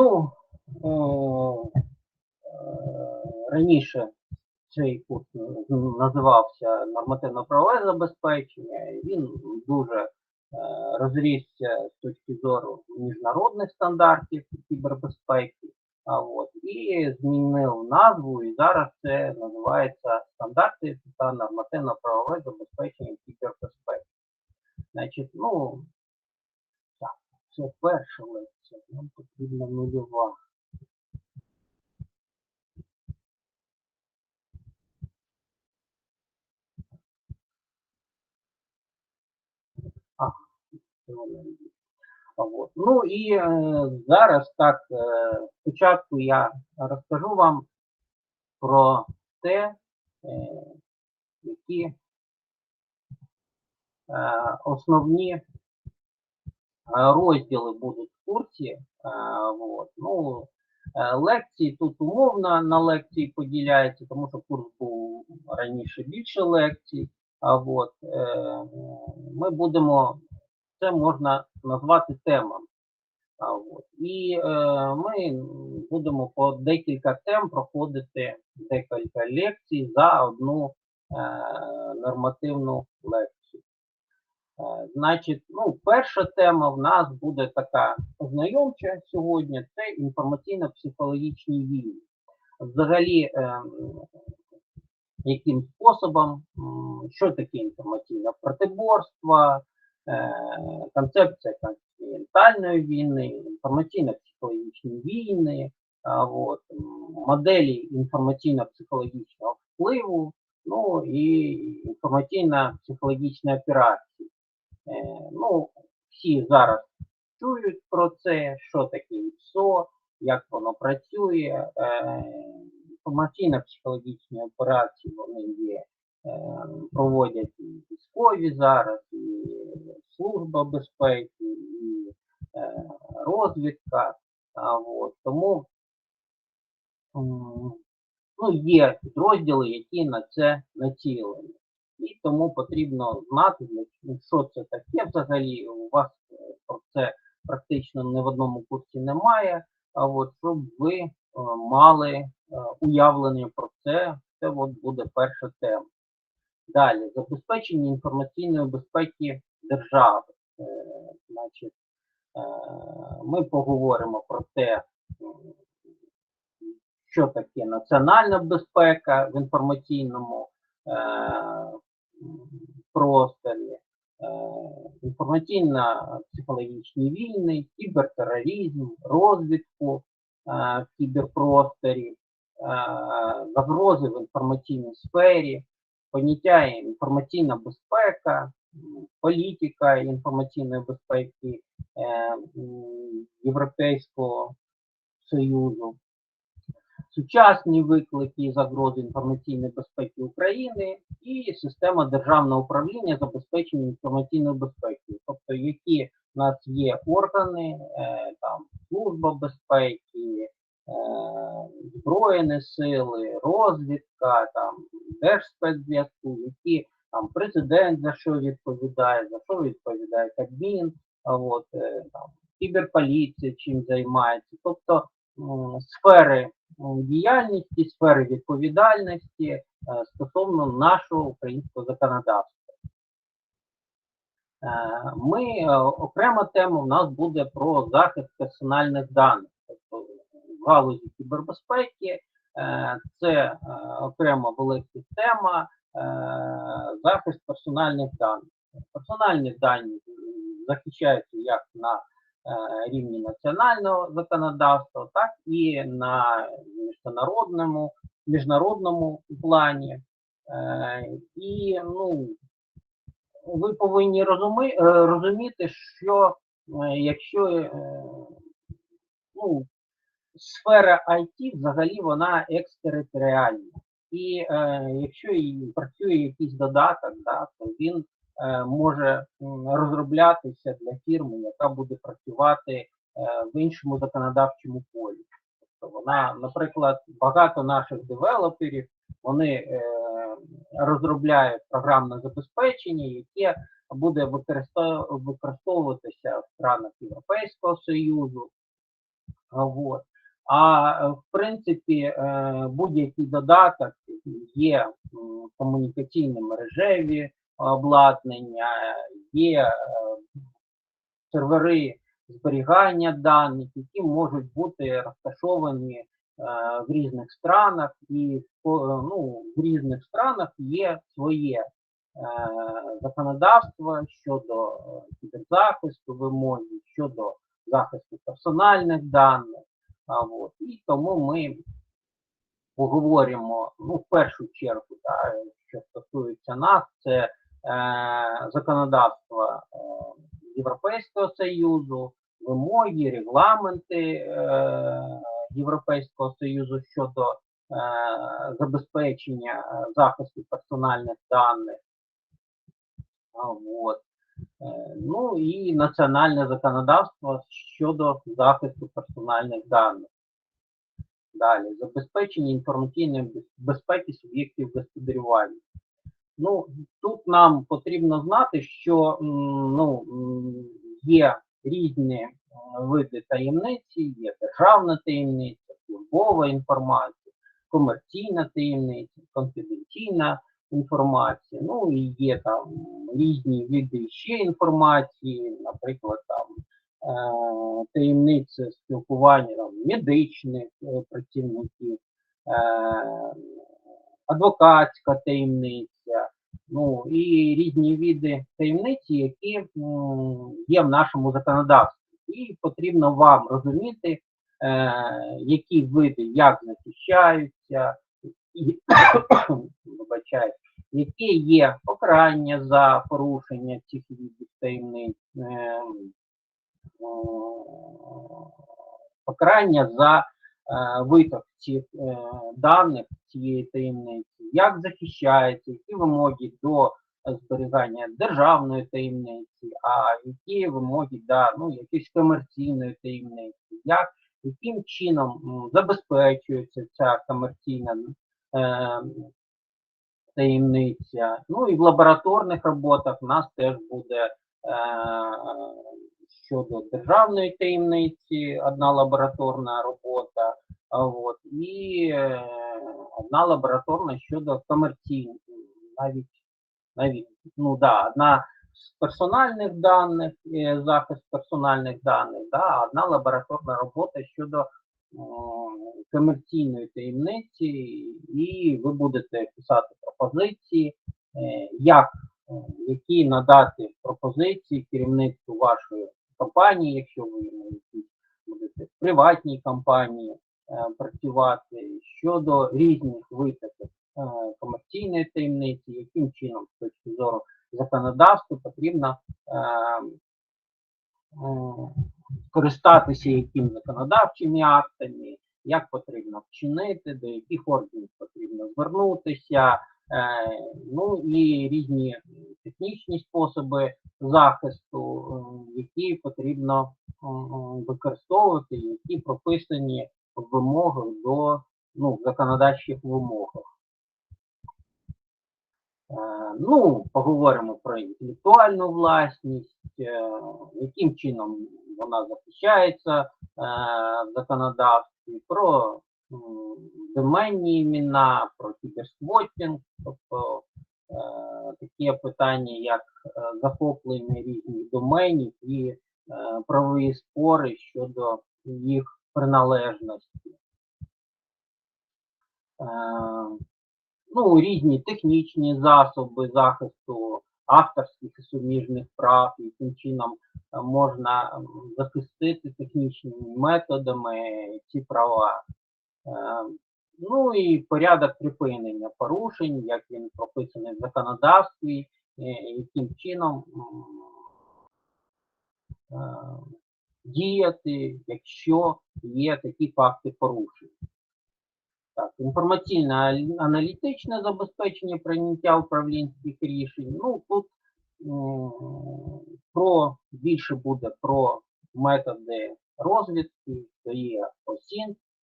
Ну, раніше цей курс називався нормативно-правове забезпечення. Він дуже е, розрісся з точки зору міжнародних стандартів кібербезпеки. А от, і змінив назву, і зараз це називається стандарти та нормативно-правове забезпечення кібербезпеки. Значить, ну, це перша лекція, нам потрібна нульова. А, це вона. От. Ну і е, зараз так, е, спочатку я розкажу вам про те, е, які е, основні розділи будуть в курсі. Е, от. Ну, е, лекції тут умовно на лекції поділяється, тому що курс був раніше більше лекцій. А ми будемо, це можна назвати темами. А. І е, ми будемо по декілька тем проходити декілька лекцій за одну е, нормативну лекцію. Е, значить, ну, перша тема в нас буде така ознайомча сьогодні, це інформаційно-психологічні війни. Взагалі, е, яким способом, що таке інформаційне протиборство, е, концепція континентальної війни, інформаційно-психологічні війни, от, моделі інформаційно-психологічного впливу, ну і інформаційно-психологічні операції. Е, ну, всі зараз чують про це, що таке ІПСО, як воно працює. Е, інформаційно-психологічні операції вони є, е, проводять і військові зараз, і служба безпеки, і розвідка. От, тому ну, є підрозділи, які на це націлені. І тому потрібно знати, що це таке взагалі. У вас е, про це практично ні в одному курсі немає. А от щоб ви е, мали е, уявлення про це, це от буде перша тема. Далі, забезпечення інформаційної безпеки держави. Значить, ми поговоримо про те, що таке національна безпека в інформаційному просторі, е, інформаційно-психологічні війни, кібертероризм, розвідку е, в кіберпросторі, е, загрози в інформаційній сфері, поняття інформаційна безпека, політика інформаційної безпеки Європейського Союзу, сучасні виклики і загрози інформаційної безпеки України і система державного управління забезпечення інформаційної безпеки, тобто які в нас є органи, е, там служба безпеки, е, збройні сили, розвідка, там держспецзв'язку, які там президент за що відповідає, за що відповідає Кабмін, а от е, там кіберполіція чим займається, тобто сфери діяльності, сфери відповідальності е, стосовно нашого українського законодавства. Е, Ми е, окрема тема у нас буде про захист персональних даних. Тобто в галузі кібербезпеки це окрема велика тема захист персональних даних. Персональні дані захищаються як на рівні національного законодавства, так і на міжнародному, міжнародному плані. Е, І ну, ви повинні розуми, е, розуміти, що е, якщо е, ну, сфера IT взагалі вона екстериторіальна. І е, якщо і працює якийсь додаток, да, то він е, може розроблятися для фірми, яка буде працювати е, в іншому законодавчому полі. Тобто вона, наприклад, багато наших девелоперів вони е, розробляють програмне забезпечення, яке буде використовуватися в странах Європейського Союзу, А, А е, в принципі, е, будь-який додаток є комунікаційні мережеві обладнання, є е, сервери зберігання даних, які можуть бути розташовані е, в різних странах, і ну, в різних странах є своє е, законодавство щодо е, кіберзахисту вимоги, щодо захисту персональних даних. А, от. І тому ми поговоримо, ну, в першу чергу, да, що стосується нас, це е, законодавство е, Європейського Союзу, вимоги, регламенти е, Європейського Союзу щодо забезпечення захисту персональних даних. От. Ну і національне законодавство щодо захисту персональних даних. Далі, забезпечення інформаційної безпеки суб'єктів господарювання. Ну, тут нам потрібно знати, що ну, є різні види таємниці, є державна таємниця, службова інформація, комерційна таємниця, конфіденційна інформація. Ну і є там різні види ще інформації, наприклад, там е, таємниця спілкування там, медичних е, працівників, е, адвокатська таємниця, ну і різні види таємниці, які є в нашому законодавстві. І потрібно вам розуміти, е, які види як захищаються, і, яке є покарання за порушення цих видів таємниць, е, покарання за е, виток цих е, даних цієї таємниці, як захищається, які вимоги до зберігання державної таємниці, а які вимоги до ну, якоїсь комерційної таємниці, як, яким чином забезпечується ця комерційна е, таємниця. Ну і в лабораторних роботах у нас теж буде е, щодо державної таємниці одна лабораторна робота, от, і е, одна лабораторна щодо комерційних, навіть, навіть ну да, одна з персональних даних, е, захист персональних даних, да, одна лабораторна робота щодо комерційної таємниці, і ви будете писати пропозиції, е, як які надати пропозиції керівництву вашої компанії, якщо ви на якійсь будете в приватній компанії е, працювати щодо різних витоків е, комерційної таємниці, яким чином з точки зору законодавства потрібно е, користатися яким законодавчими актами, як потрібно вчинити, до яких органів потрібно звернутися, ну і різні технічні способи захисту, е, які потрібно е, використовувати, які прописані в вимогах до ну, законодавчих вимогах. Е, Ну, поговоримо про інтелектуальну власність, яким чином вона захищається в законодавстві, про доменні імена, про кіберспотінг, тобто е, такі питання, як е, захоплення різних доменів і е, правові спори щодо їх приналежності. Ну, різні технічні засоби захисту авторських і суміжних прав, яким чином можна захистити технічними методами ці права. Ну і порядок припинення порушень, як він прописаний в законодавстві, е, яким чином е, діяти, якщо є такі факти порушень. Так, інформаційно-аналітичне забезпечення прийняття управлінських рішень. Ну, тут про більше буде про методи розвідки, то є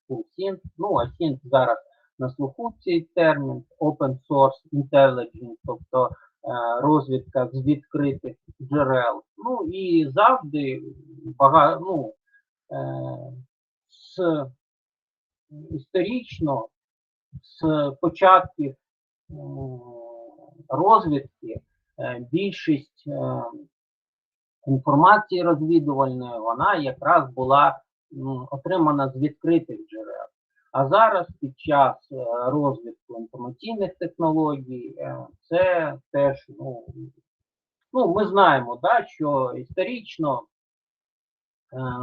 OSINT, FULSINT. Ну, OSINT зараз на слуху цей термін, Open Source Intelligence, тобто е, розвідка з відкритих джерел. Ну і завжди багато, ну, е, з історично, з початків розвідки, е, більшість е, інформації розвідувальної, вона якраз була отримана з відкритих джерел. А зараз під час е, розвитку інформаційних технологій е, це теж, ну, ну ми знаємо, да, що історично е,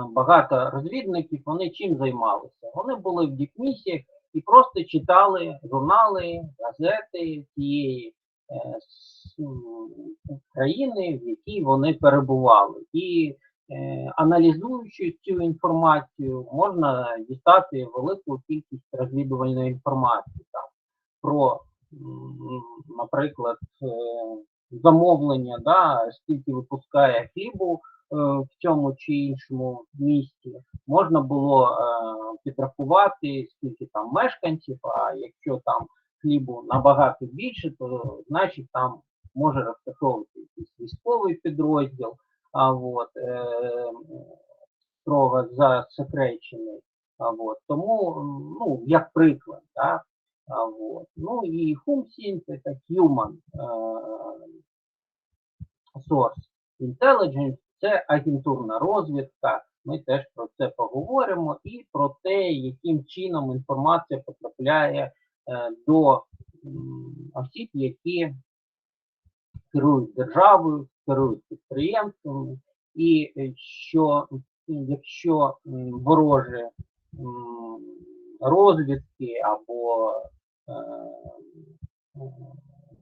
багато розвідників вони чим займалися? Вони були в діпмісіях і просто читали журнали, газети тієї країни, в якій вони перебували. І аналізуючи цю інформацію, можна дістати велику кількість розвідувальної інформації там, про, наприклад, е, замовлення, да, скільки випускає хлібу е, в цьому чи іншому місті. Можна було е, підрахувати, скільки там мешканців, а якщо там хлібу набагато більше, то значить там може розташовувати якийсь військовий підрозділ, а от, е, строго засекречений. А от, тому, ну, як приклад, да, а от. Ну і HumSync – це human source intelligence, це агентурна розвідка. Ми теж про це поговоримо і про те, яким чином інформація потрапляє е, до осіб, які керують державою, керують підприємствами, і е, що якщо ворожі розвідки або е,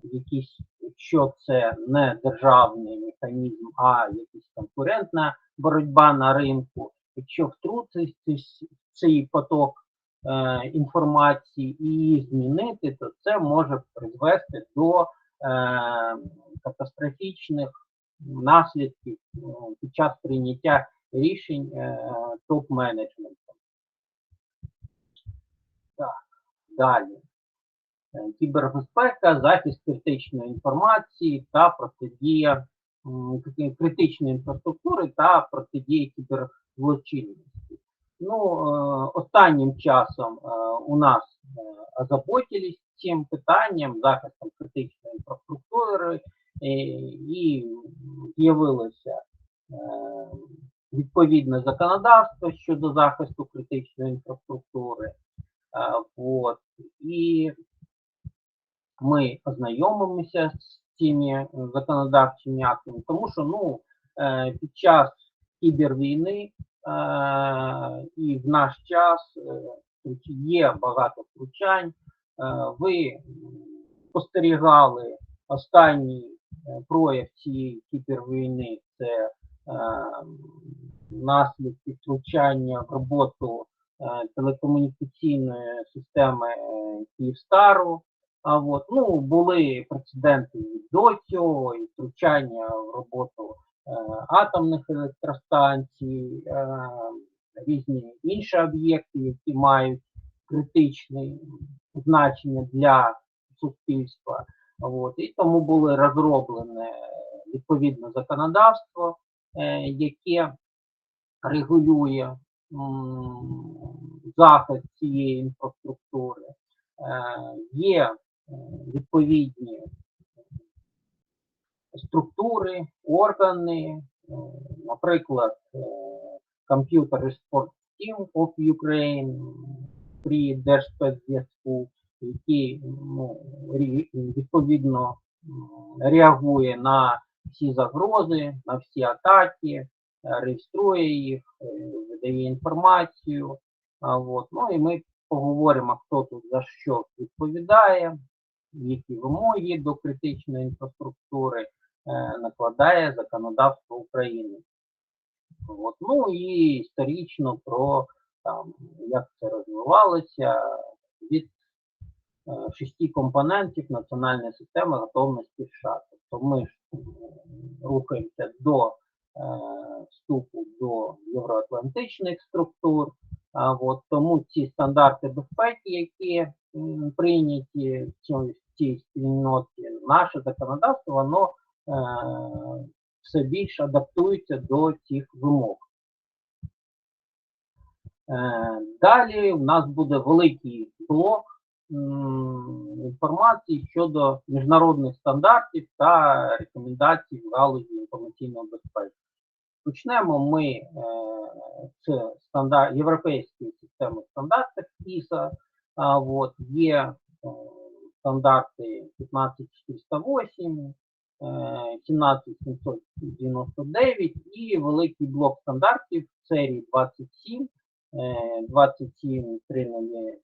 якісь, якщо це не державний механізм, а якась конкурентна боротьба на ринку, якщо втрутитись цей поток е, інформації і її змінити, то це може призвести до катастрофічних наслідків е, під час прийняття рішень е, топ-менеджменту. Так, далі. Е, Кібербезпека, захист критичної інформації та протидія критичної інфраструктури та протидія кіберзлочинності. Ну, е, останнім часом е, у нас е, озаботились цим питанням, захистом критичної інфраструктури, е, і з'явилося е, відповідне законодавство щодо захисту критичної інфраструктури. Е, от. І ми ознайомимося з цими законодавчими актами, тому що ну, під час кібервійни і в наш час є багато втручань. Е, Ви спостерігали останній е, прояв цієї кібервійни це е, наслідки втручання в роботу телекомунікаційної системи Київстару. А от, ну, були прецеденти і цього, і втручання в роботу е, атомних електростанцій, е, різні інші об'єкти, які мають критичне значення для суспільства. От, і тому було розроблене відповідне законодавство, е, яке регулює захист цієї інфраструктури. Е, Є е, відповідні структури, органи, наприклад, е, Computer Sport Team of Ukraine при Держспецзв'язку, який ну, відповідно реагує на всі загрози, на всі атаки, е, реєструє їх, е, видає інформацію. От. Ну і ми поговоримо, хто тут за що відповідає, які вимоги до критичної інфраструктури е, накладає законодавство України. От. Ну і історично про там, як це розвивалося від е, шести компонентів національної системи готовності США. Тобто ми ж рухаємося до е, вступу до євроатлантичних структур. А от тому ці стандарти безпеки, які м, прийняті в цій, цій спільноті, наше законодавство, воно е, все більше адаптується до цих вимог. Е, Далі в нас буде великий блок інформації щодо міжнародних стандартів та рекомендацій в галузі інформаційної безпеки. Почнемо ми е, з стандарт, європейської системи стандартів ISO. А, от, є е, стандарти 15408, е, 17799 і великий блок стандартів серії 27, е, 27 3.0,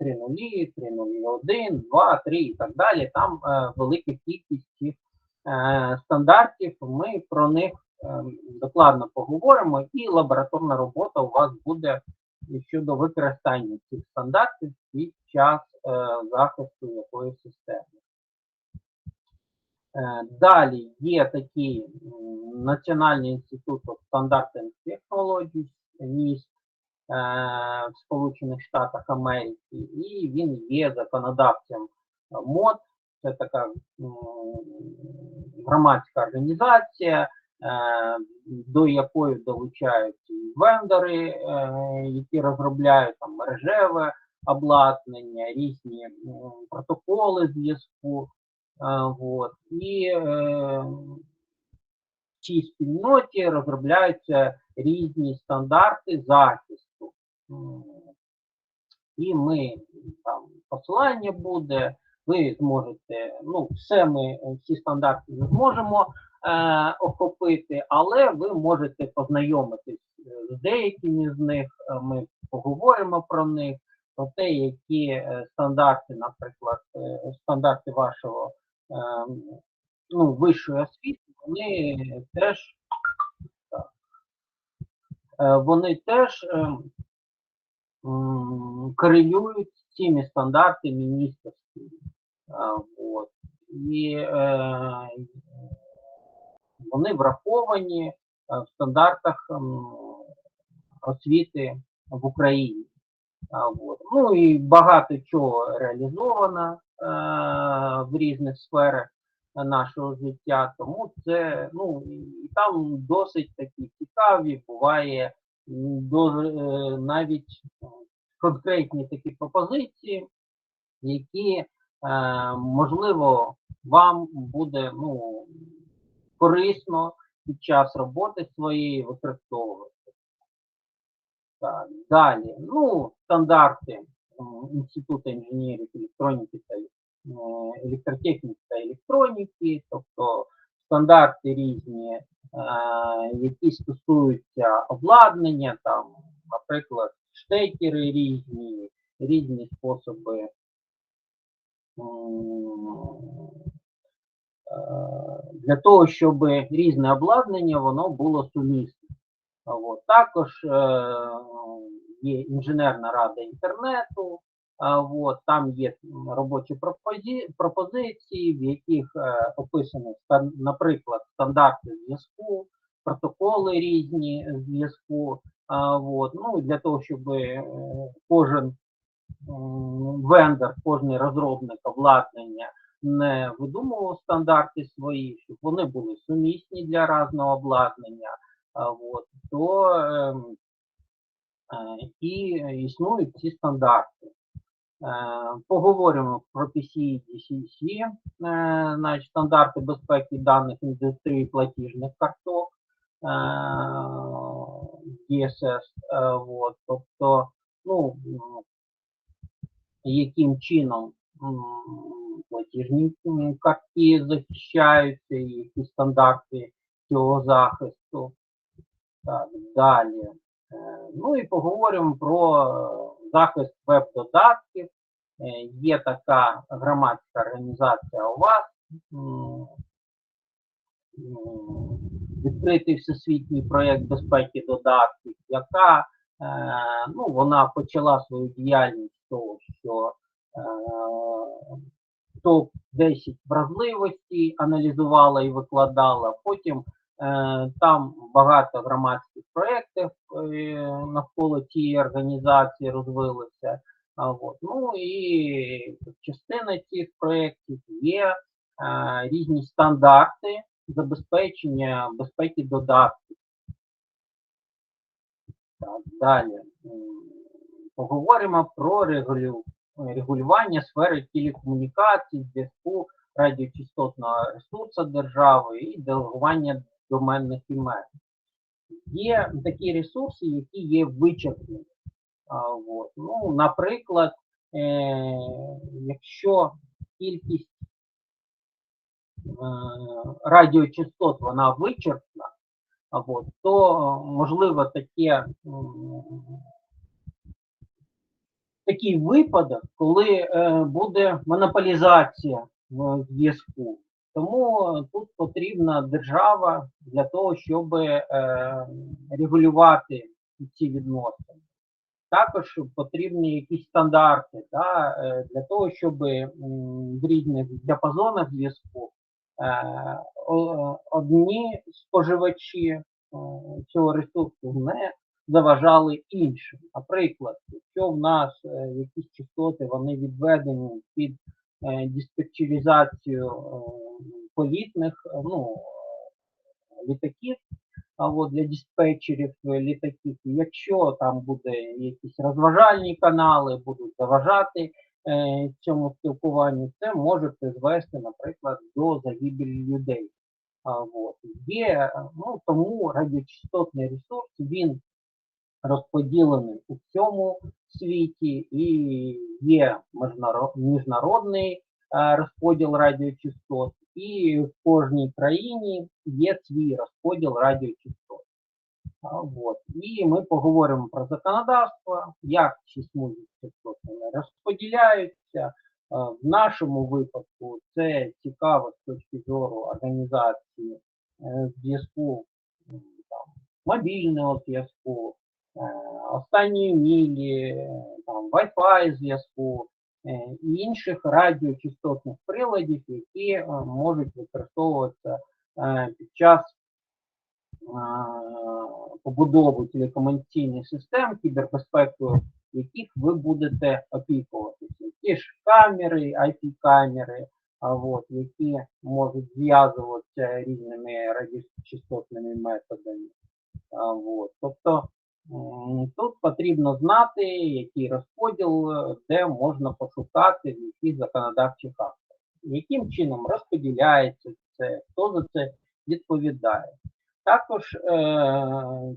3.0, 3.01, 2, 3 і так далі. Там е, велика кількість цих е, стандартів. Ми про них е, докладно поговоримо, і лабораторна робота у вас буде щодо використання цих стандартів під час захисту якоїсь системи. Далі є такий Національний інститут стандартів технологій НІСТ в Сполучених Штатах Америки, і він є законодавцем МОД. Це така громадська організація, е, до якої долучаються вендори, е, які розробляють там мережеве обладнання, різні протоколи зв'язку. Е, Вот. І е, в цій спільноті розробляються різні стандарти захисту. І ми там посилання буде, ви зможете, ну, все ми, е, всі стандарти не зможемо е, охопити, але ви можете познайомитись е, з деякими з них, е, ми поговоримо про них, про те, які стандарти, наприклад, стандарти вашого е, ну, вищої освіти, вони теж так, вони теж е, корелюють з цими стандартами міністерськими. А, от. І вони враховані е, в стандартах освіти в Україні. От. Ну і багато чого реалізовано е, в різних сферах нашого життя, тому це ну і там досить такі цікаві, буває дуже е, навіть конкретні такі пропозиції, які е, можливо вам буде ну, корисно під час роботи своєї використовувати. Так, далі. Ну, стандарти Інституту інженерії електроніки та е, електротехніки та електроніки, тобто стандарти різні, е, які стосуються обладнання, там, наприклад, штекери різні, різні способи е, для того, щоб різне обладнання воно було сумісне. Також е, є інженерна рада інтернету, от, там є робочі пропозиції, в яких е, описані, стан- наприклад, стандарти зв'язку, протоколи різні зв'язку. А, ну, для того, щоб е, кожен м, вендор, кожен розробник обладнання не видумував стандарти свої, щоб вони були сумісні для різного обладнання. От, то ем, е, і існують ці стандарти. Е, Поговоримо про PCI DCC, е, стандарти безпеки даних індустрії платіжних карток, DSS, е, от, тобто, ну, яким чином платіжні картки захищаються, які стандарти цього захисту. Так, далі. Е, Ну і поговоримо про е, захист веб-додатків. Е, Є така громадська організація у вас, відкритий всесвітній проєкт безпеки додатків, яка е, ну, вона почала свою діяльність з того, що топ-10 вразливості аналізувала і викладала. Потім Е, Там багато громадських проєктів е, навколо цієї організації розвилося. А, от. Ну і частина цих проєктів є е, різні стандарти забезпечення безпеки додатків. Так, далі. Поговоримо про регулю... регулювання сфери телекомунікацій, зв'язку радіочастотного ресурсу держави і делегування доменних імен. Є такі ресурси, які є вичерпними. Ну, Наприклад, е, якщо кількість е, радіочастот вона вичерпна, от, то можливо таке, такий випадок, коли е, буде монополізація в зв'язку. Тому тут потрібна держава для того, щоб е, регулювати ці відносини. Також потрібні якісь стандарти да, е, для того, щоб в різних діапазонах зв'язку е, одні споживачі е, цього ресурсу не заважали іншим. Наприклад, якщо в нас якісь частоти вони відведені під диспетчеризацію політних ну, літаків, от для диспетчерів літаків. Якщо там буде якісь розважальні канали, будуть заважати е, цьому спілкуванню, це може призвести, наприклад, до загибелі людей. А, от. Є, ну, Тому радіочастотний ресурс він розподілений у всьому світі і є міжнародний розподіл радіочастот, і в кожній країні є свій розподіл радіочастот. От. І ми поговоримо про законодавство, як ці смузі частотами розподіляються. В нашому випадку це цікаво з точки зору організації е, зв'язку мобільного зв'язку, е, останньої мілі, там, Wi-Fi зв'язку, Е, і інших радіочастотних приладів, які е, можуть використовуватися е, під час побудови телекомунікаційних систем, кібербезпекою яких ви будете опікуватися. Ті ж камери, IP-камери, які можуть зв'язуватися різними радіочастотними методами. От. Тобто Тут потрібно знати, який розподіл, де можна пошукати в яких законодавчих актах. Яким чином розподіляється це, хто за це відповідає. Також е,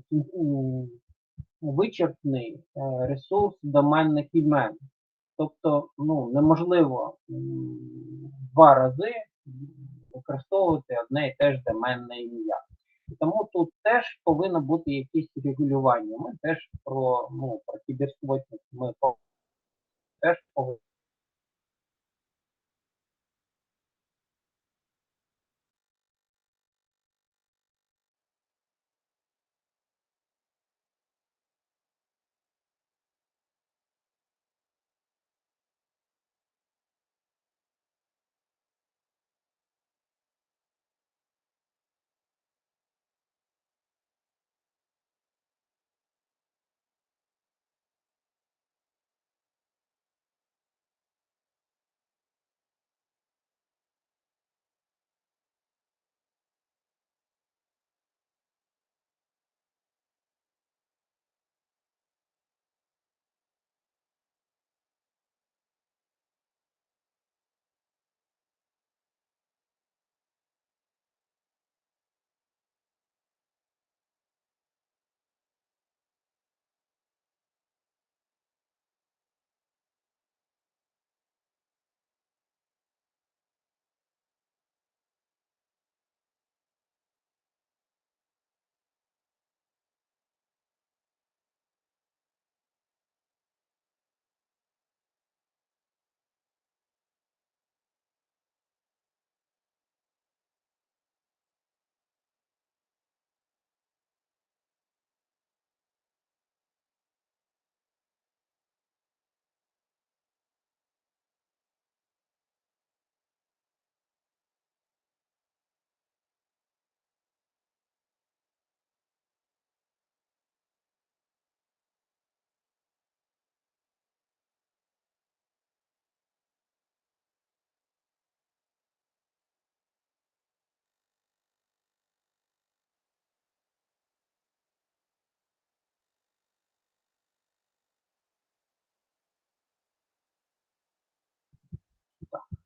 вичерпний е, ресурс доменних імен. Тобто ну, неможливо два рази використовувати одне і те ж доменне ім'я. Тому тут теж повинно бути якісь регулювання. Ми теж про ну, про кіберспортність ми теж повинні.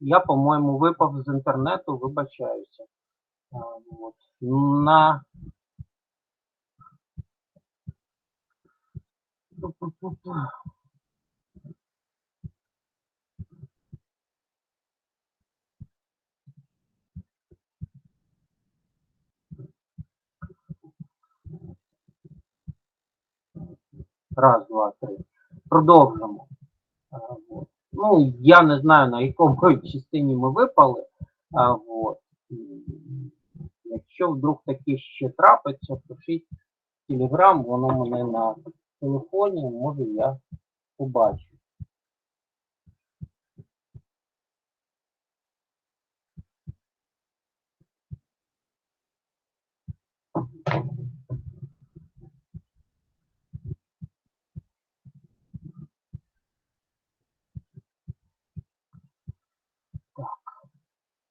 Я, по-моєму, випав з інтернету, вибачаюся. От. На Раз, два, три. Продовжимо. Ну, я не знаю, на якому частині ми випали. А, от. М, Якщо вдруг таке ще трапиться, пишіть Телеграм, воно мене на телефоні, може я побачу. М,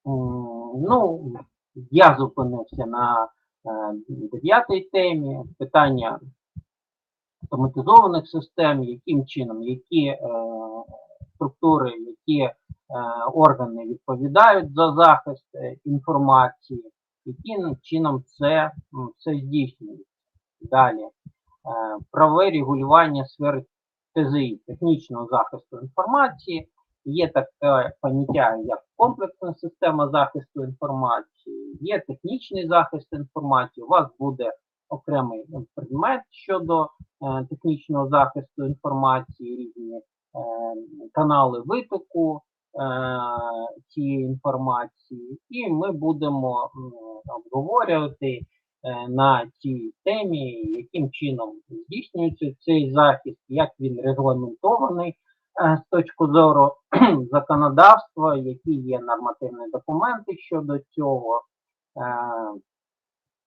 Ну, я зупинився на е, дев'ятій темі питання автоматизованих систем, яким чином, які е, структури, які е, органи відповідають за захист е, інформації, яким чином це, це здійснюється. Далі. Е, правове регулювання сфери ТЗІ, технічного захисту інформації. Є таке поняття, як комплексна система захисту інформації, є технічний захист інформації. У вас буде окремий предмет щодо е, технічного захисту інформації, різні е, канали витоку е, цієї інформації, і ми будемо м, обговорювати е, на цій темі, яким чином здійснюється цей захист, як він регламентований е, з точки зору законодавства, які є нормативні документи щодо цього, е,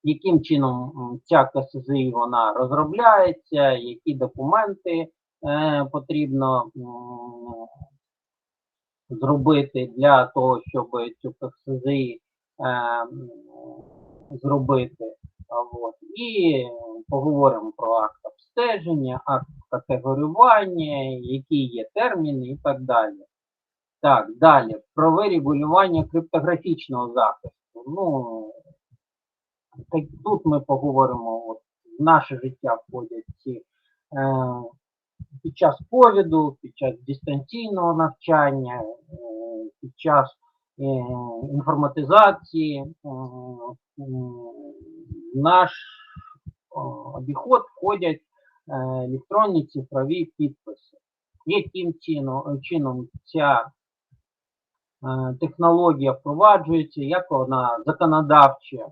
яким чином ця КСЗІ вона розробляється, які документи е, потрібно зробити для того, щоб цю КСЗІ е, зробити. От. І поговоримо про акт обстеження, акт категорювання, які є терміни і так далі. Так, далі. Про вирегулювання криптографічного захисту. Ну, так, тут ми поговоримо, от, в наше життя входять ці е, під час ковіду, під час дистанційного навчання, е, під час е, інформатизації. е, в наш обіход входять електронні цифрові підписи. Яким чином, чином ця е, технологія впроваджується, як вона законодавче е,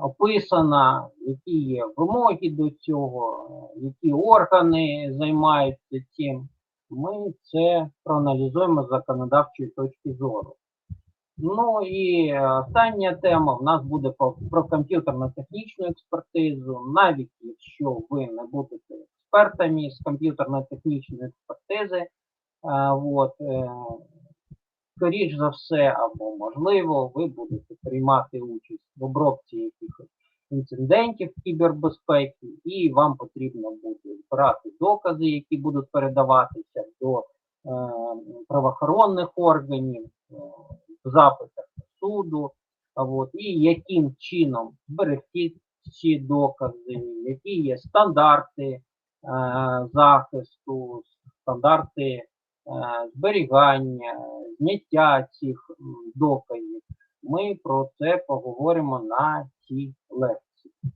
описана, які є вимоги до цього, е, які органи займаються цим. Ми це проаналізуємо з законодавчої точки зору. Ну і е, остання тема в нас буде про комп'ютерно-технічну експертизу. Навіть якщо ви не будете експертами з комп'ютерно-технічної експертизи, е, от, е, скоріш за все, або можливо, ви будете приймати участь в обробці якихось інцидентів кібербезпеки, і вам потрібно буде збирати докази, які будуть передаватися до правоохоронних органів, запитах суду, от, і яким чином зберегти ці докази, які є стандарти е, захисту, стандарти е, зберігання, зняття цих доказів. Ми про це поговоримо на цій лекції.